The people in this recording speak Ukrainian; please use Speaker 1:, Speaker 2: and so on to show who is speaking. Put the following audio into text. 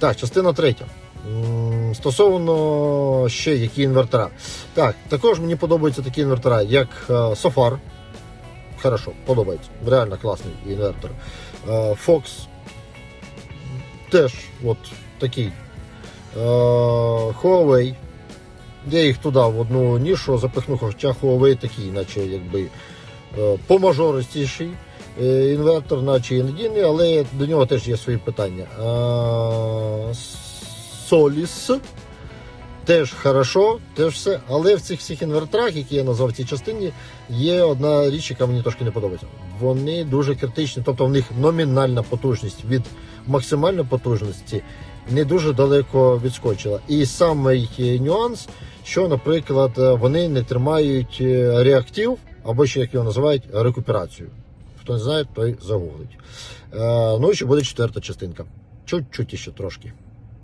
Speaker 1: Так, частина третя. Стосовно ще які інвертора. Так, також мені подобаються такі інвертора, як е, Sofar. Хорошо, подобається. Реально класний інвертор. Е, Fox. Теж от такий. Е, Huawei. Я їх туди в одну нішу запихну, хоча Huawei такий, наче якби помажористіший інвертор, наче і надійний, але до нього теж є свої питання. Е, Solis теж хорошо, теж все. Але в цих всіх інверторах, які я назвав в цій частині, є одна річ, яка мені трошки не подобається. Вони дуже критичні, тобто в них номінальна потужність від максимальної потужності не дуже далеко відскочила. І самий е, нюанс, що, наприклад, е, вони не тримають е, реактив, або ще як його називають, рекуперацію. Хто знає, той загуглить. Е, ну і ще буде четверта частинка. Чуть-чуть ще трошки.